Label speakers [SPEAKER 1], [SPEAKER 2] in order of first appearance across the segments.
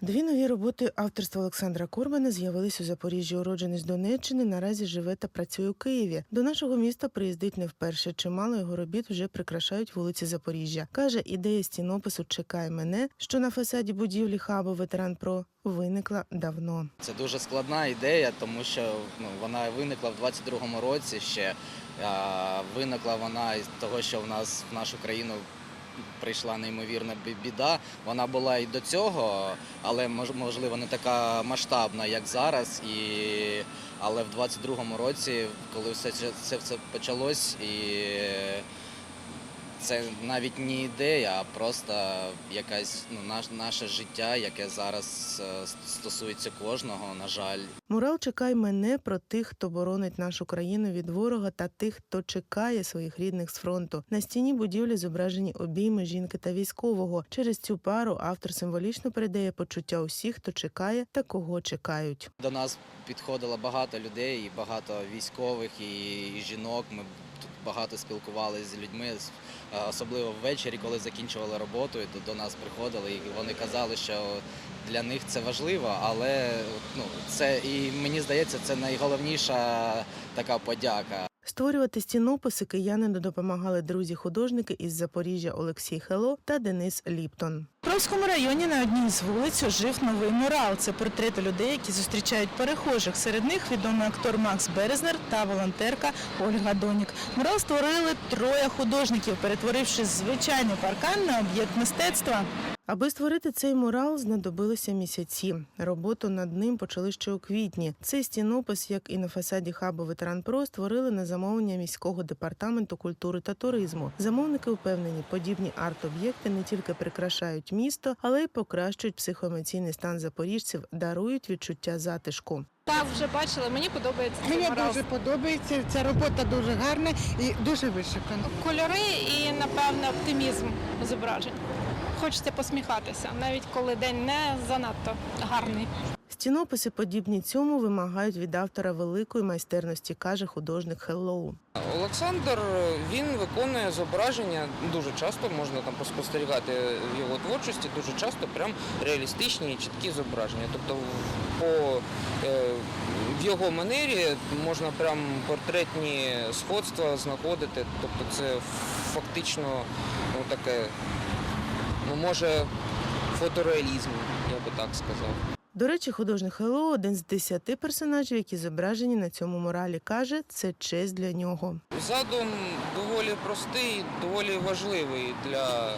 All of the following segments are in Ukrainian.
[SPEAKER 1] Дві нові роботи авторства Олександра Корбана з'явились у Запоріжжі. Уроджений з Донеччини наразі живе та працює у Києві. До нашого міста приїздить не вперше. Чимало його робіт вже прикрашають вулиці Запоріжжя. каже, ідея стінопису Чекай мене, що на фасаді будівлі хабу ветеран ПРО виникла давно.
[SPEAKER 2] Це дуже складна ідея, тому що ну, вона виникла в 22-му році ще. А, виникла вона із того, що в нас в нашу країну прийшла неймовірна біда. Вона була і до цього, але мож- можливо не така масштабна, як зараз. І... Але в 22-му році, коли все це все почалось, і це навіть не ідея, а просто якась ну, наш, наше життя, яке зараз е, стосується кожного, на жаль.
[SPEAKER 1] Мурал чекай мене про тих, хто боронить нашу країну від ворога та тих, хто чекає своїх рідних з фронту. На стіні будівлі зображені обійми жінки та військового. Через цю пару автор символічно передає почуття усіх, хто чекає та кого чекають.
[SPEAKER 2] До нас підходило багато людей, і багато військових і, жінок. Ми багато спілкувалися з людьми, е, особливо ввечері, коли закінчували роботу, і до, нас приходили, і вони казали, що для них це важливо, але ну, це і мені здається, це найголовніша така подяка.
[SPEAKER 1] Створювати стінописи киянину допомагали друзі-художники із Запоріжжя Олексій Хело та Денис Ліптон. Провському районі на одній з вулиць ожив новий мурал. Це портрети людей, які зустрічають перехожих. Серед них відомий актор Макс Березнер та волонтерка Ольга Донік. Мурал створили троє художників, перетворивши звичайний паркан на об'єкт мистецтва. Аби створити цей мурал, знадобилися місяці. Роботу над ним почали ще у квітні. Цей стінопис, як і на фасаді хабу Ветеран Про, створили на замовлення міського департаменту культури та туризму. Замовники впевнені, подібні арт-об'єкти не тільки прикрашають місто, але й покращують психоемоційний стан запоріжців, дарують відчуття затишку.
[SPEAKER 3] Так, вже бачила, мені подобається цей
[SPEAKER 4] Мені
[SPEAKER 3] мурал.
[SPEAKER 4] дуже подобається. Ця робота дуже гарна і дуже вишукана.
[SPEAKER 3] Кольори і, напевне, оптимізм зображень. Хочеться посміхатися, навіть коли день не занадто гарний.
[SPEAKER 1] Стінописи, подібні цьому, вимагають від автора великої майстерності, каже художник Хеллоу.
[SPEAKER 5] Олександр він виконує зображення дуже часто, можна там поспостерігати в його творчості, дуже часто прям реалістичні і чіткі зображення. Тобто по, е, в його манері можна прям портретні сходства знаходити. Тобто це фактично ну, таке, ну може, фотореалізм, я би так сказав.
[SPEAKER 1] До речі, художник Хеллоу – один з десяти персонажів, які зображені на цьому муралі, каже, це честь для нього.
[SPEAKER 5] Задум доволі простий, доволі важливий для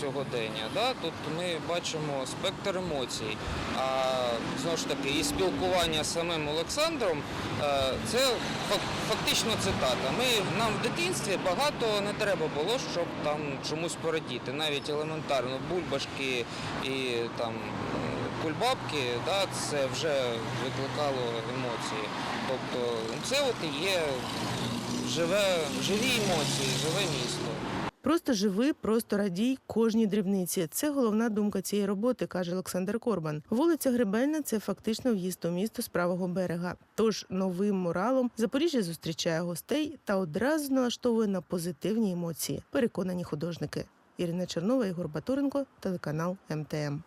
[SPEAKER 5] сьогодення. Да? Тут ми бачимо спектр емоцій. А знову ж таки, і спілкування з самим Олександром е, це фак- фактично цитата. Ми нам в дитинстві багато не треба було, щоб там чомусь порадіти. Навіть елементарно бульбашки і там. Кульбабки, да, це вже викликало емоції. Тобто це от і є живе, живі емоції, живе місто.
[SPEAKER 1] Просто живи, просто радій кожній дрібниці. Це головна думка цієї роботи, каже Олександр Корбан. Вулиця Гребельна це фактично в'їзд у місто з правого берега. Тож новим муралом Запоріжжя зустрічає гостей та одразу налаштовує на позитивні емоції. Переконані художники. Ірина Чернова, Ігор Батуренко, телеканал МТМ.